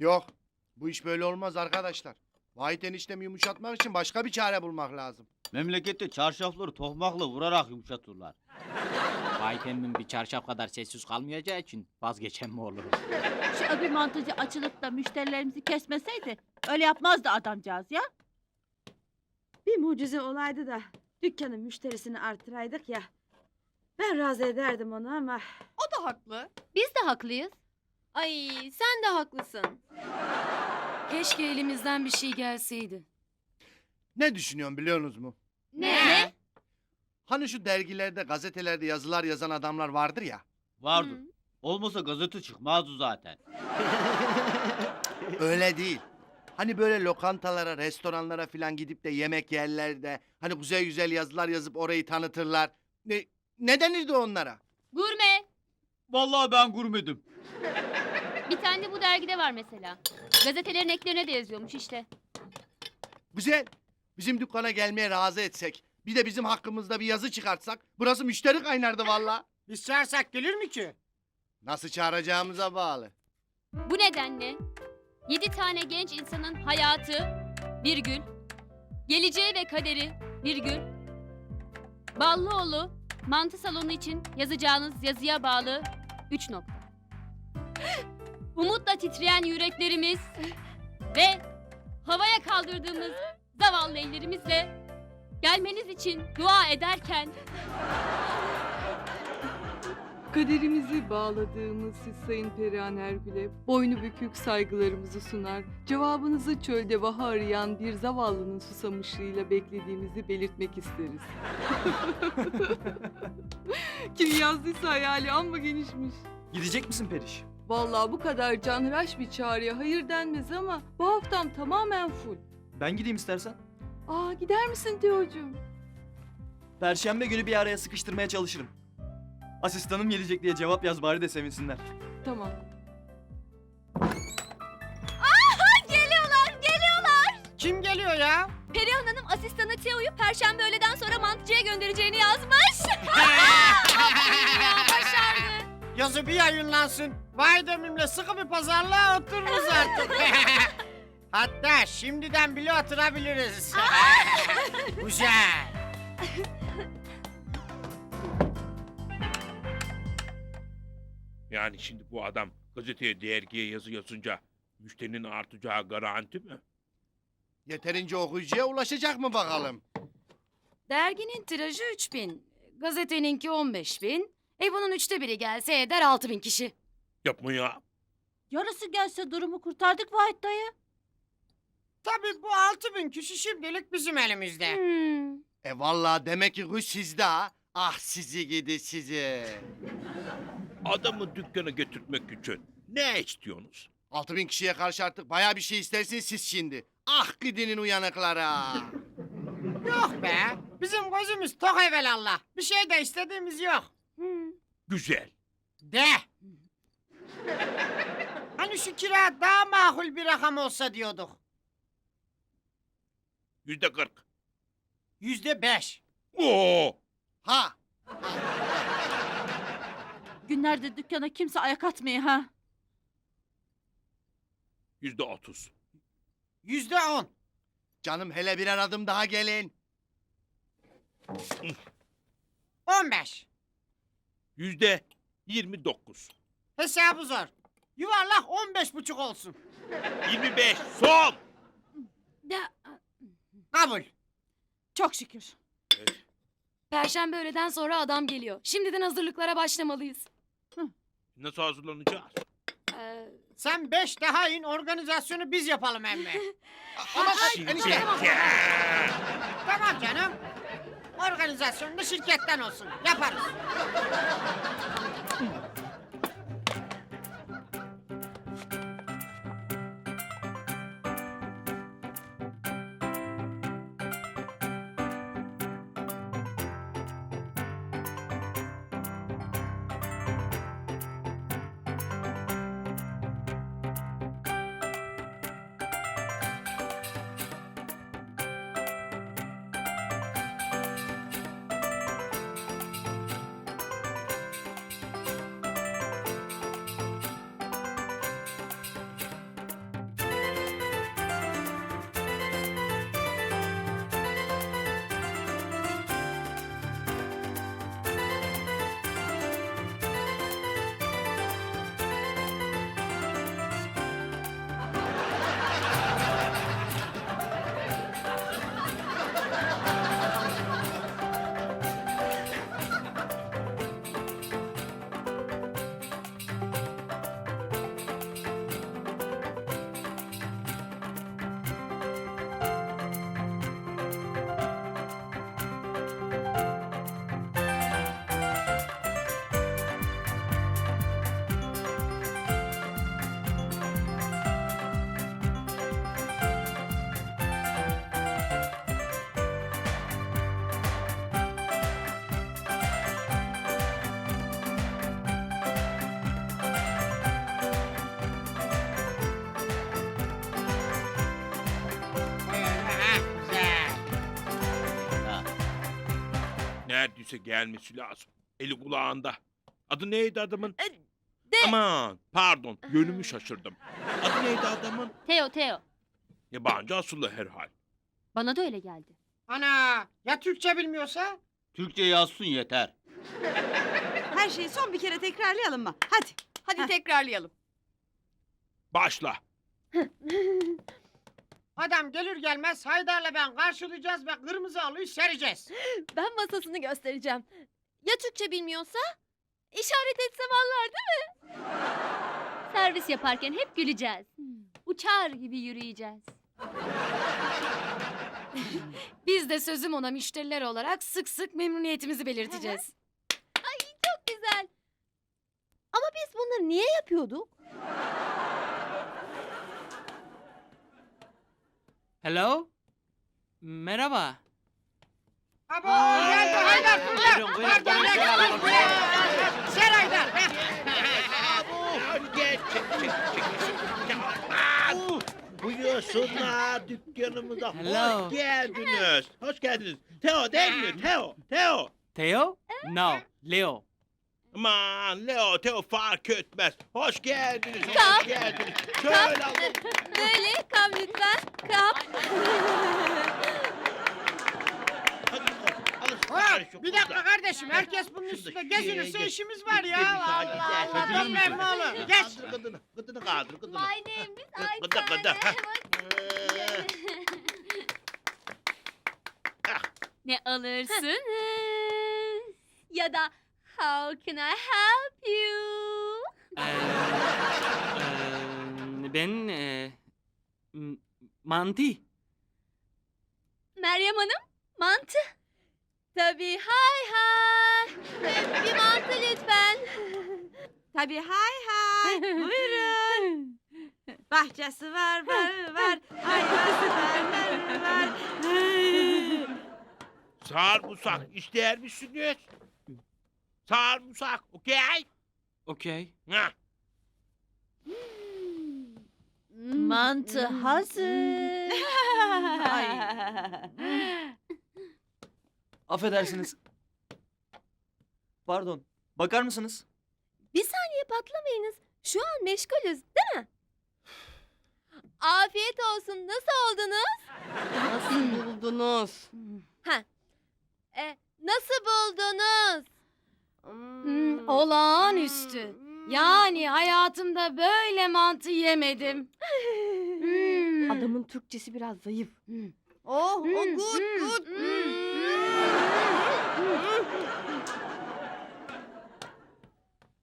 Yok. Bu iş böyle olmaz arkadaşlar. Vahit eniştemi yumuşatmak için başka bir çare bulmak lazım. Memlekette çarşafları tohmakla vurarak yumuşatırlar. Vahit emmin bir çarşaf kadar sessiz kalmayacağı için vazgeçen mi olur? Şu öbür mantıcı açılıp da müşterilerimizi kesmeseydi öyle yapmazdı adamcağız ya. Bir mucize olaydı da dükkanın müşterisini artıraydık ya. Ben razı ederdim onu ama O da haklı. Biz de haklıyız. Ay sen de haklısın. Keşke elimizden bir şey gelseydi. Ne düşünüyorsun biliyorsunuz mu? Ne? Hani şu dergilerde, gazetelerde yazılar yazan adamlar vardır ya. Vardır. Olmasa gazete çıkmazdı zaten. Öyle değil. Hani böyle lokantalara, restoranlara falan gidip de yemek yerlerde hani güzel güzel yazılar yazıp orayı tanıtırlar. Ne, ne denirdi onlara? Gurme. Vallahi ben gurmedim. Bir tane de bu dergide var mesela. Gazetelerin eklerine de yazıyormuş işte. Güzel. Bizim dükkana gelmeye razı etsek. Bir de bizim hakkımızda bir yazı çıkartsak. Burası müşteri kaynardı valla. Biz çağırsak gelir mi ki? Nasıl çağıracağımıza bağlı. Bu nedenle yedi tane genç insanın hayatı virgül, geleceği ve kaderi virgül, Ballıoğlu mantı salonu için yazacağınız yazıya bağlı üç nokta. Umutla titreyen yüreklerimiz ve havaya kaldırdığımız zavallı ellerimizle gelmeniz için dua ederken Kaderimizi bağladığımız siz Sayın Perihan Ergül'e boynu bükük saygılarımızı sunar, cevabınızı çölde vaha arayan bir zavallının susamışlığıyla beklediğimizi belirtmek isteriz. Kim yazdıysa hayali amma genişmiş. Gidecek misin Periş? Vallahi bu kadar canhıraş bir çağrıya hayır denmez ama bu haftam tamamen full. Ben gideyim istersen. Aa gider misin Teocuğum? Perşembe günü bir araya sıkıştırmaya çalışırım. Asistanım gelecek diye cevap yaz bari de sevinsinler. Tamam. geliyorlar geliyorlar. Kim geliyor ya? Perihan Hanım asistanı Teo'yu perşembe öğleden sonra mantıcıya göndereceğini yazmış. Yazı bir yayınlansın. Vay demimle sıkı bir pazarlığa otururuz artık. Hatta şimdiden bile oturabiliriz. Güzel. Yani şimdi bu adam gazeteye, dergiye yazı yazınca müşterinin artacağı garanti mi? Yeterince okuyucuya ulaşacak mı bakalım? Derginin tirajı 3000, gazeteninki 15000. E bunun üçte biri gelse eder 6000 kişi. Yapma ya. Yarısı gelse durumu kurtardık Vahit dayı. Tabii bu altı bin kişi şimdilik bizim elimizde. Hmm. E vallahi demek ki güç sizde ha. Ah sizi gidi sizi. Adamı dükkana götürtmek için ne istiyorsunuz? Altı bin kişiye karşı artık bayağı bir şey istersiniz siz şimdi. Ah gidinin uyanıklara. Yok be. Bizim gözümüz tok evelallah. Bir şey de istediğimiz yok. Güzel. De. hani şu kira daha makul bir rakam olsa diyorduk. Yüzde kırk. Yüzde beş. Oo! Ha Günlerde dükkana kimse ayak atmıyor ha. Yüzde otuz. Yüzde on. canım hele birer adım daha gelin. On beş. Yüzde yirmi dokuz. Hesabı zor. Yuvarlak on beş buçuk olsun. Yirmi beş. Son! Ya, Kabul. Çok şükür. Perşembe öğleden sonra adam geliyor. Şimdiden hazırlıklara başlamalıyız. Nasıl hazırlanacağız? Ee, Sen beş daha in organizasyonu biz yapalım emmi. Ama Şirket. tamam canım. Organizasyon da şirketten olsun. Yaparız. Servise gelmesi lazım. Eli kulağında. Adı neydi adamın? E, de. Aman pardon yönümü şaşırdım. Adı neydi adamın? Teo Teo. Yabancı asıllı herhal. Bana da öyle geldi. Ana ya Türkçe bilmiyorsa? Türkçe yazsın yeter. Her şeyi son bir kere tekrarlayalım mı? Hadi. Hadi tekrarlayalım. Başla. Adam gelir gelmez Haydar'la ben karşılayacağız ve kırmızı halıyı sereceğiz. Ben masasını göstereceğim. Ya Türkçe bilmiyorsa? İşaret etsem anlar değil mi? Servis yaparken hep güleceğiz. Uçar gibi yürüyeceğiz. Biz de sözüm ona müşteriler olarak sık sık memnuniyetimizi belirteceğiz. Çok güzel. Ama biz bunları niye yapıyorduk? Hello? Merhaba. Abo geldi Haydar. Buyurun, buyurun, Haydar buyurun, gel, buyurun, gel, buyurun. gel. Ser Haydar. Gel çek çek çek. Aman! Buyursunlar dükkanımıza. Hello. Hoş geldiniz. Hoş geldiniz. Teo değil mi? Teo. Teo. Theo? No, Leo. Aman Leo Teo fark etmez. Hoş geldiniz. Kap. Hoş geldiniz. Şöyle alın. Böyle kam lütfen. Kap. Hadi alın. Hop, bir dakika kardeşim herkes bunun üstünde gezinirse işimiz var ya. Allah Allah. Adam memnun olur. Geç. Kaldır kaldır kadını. My name is Gıdı gıdı. heh. Ah. Ne alırsınız? ya da how can I help you? Ee, eee, ben e, m- mantı. Meryem Hanım, mantı. Tabii hay hay. Ee, Bir mantı lütfen. Tabii hay hay. Buyurun. Bahçesi var, var, var. Hayvası var, var, var. Sarımsak ister misiniz? Sarımsak, okey? Okey. Ha. Mantı hazır. Affedersiniz. Pardon. Bakar mısınız? Bir saniye patlamayınız. Şu an meşgulüz değil mi? Afiyet olsun. Nasıl oldunuz? Nasıl buldunuz? E, nasıl buldunuz? Hmm, olağanüstü. Yani hayatımda böyle mantı yemedim. Hmm. Adamın Türkçesi biraz zayıf. Oh, o Hmm, good hmm, good.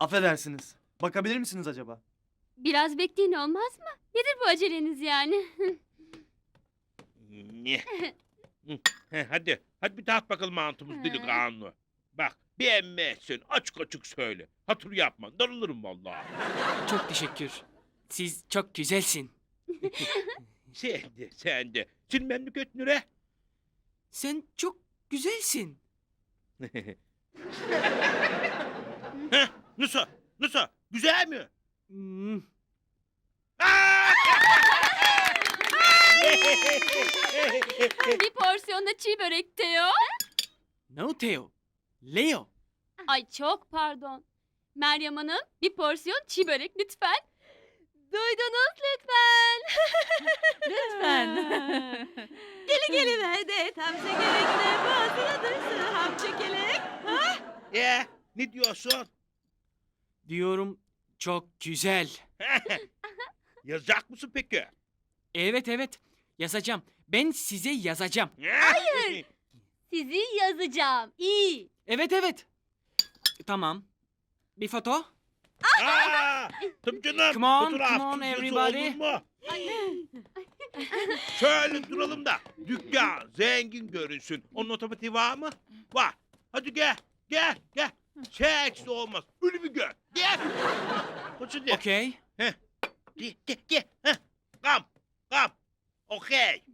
Affedersiniz. Bakabilir misiniz acaba? Biraz bekleyin olmaz mı? Nedir bu aceleniz yani? Ne? Hı, he, hadi, hadi bir tat bakalım mantımız delikanlı. Bak, beğenmezsin, açık açık söyle. Hatır yapma, darılırım vallahi. Çok teşekkür. Siz çok güzelsin. Sen de, sen de. Senin memleket nere? Sen çok güzelsin. Heh, nasıl, nasıl? Güzel mi? Hmm, Aa! Bir porsiyonda çiğ börek Teo. No Theo. Leo. Ay çok pardon. Meryem Hanım bir porsiyon çiğ börek lütfen. Duydunuz lütfen. Lütfen. Geli geli de tam çekelekle boğazına dursun ham çekelek. Ee, ne diyorsun? Diyorum çok güzel. Yazacak mısın peki? Evet evet. Yazacağım. Ben size yazacağım. Hayır. Sizi yazacağım. İyi. Evet evet. Tamam. Bir foto. Aa, canım. Come on, Fotoğraf come on everybody. Şöyle duralım da dükkan zengin görünsün. Onun otomatiği var mı? Var. Hadi gel. Gel. Gel. Seks de olmaz. Ölümü gör. Gel. Hadi. Okey. Gel. Gel. Gel. Heh. Kam. Kam. Okey.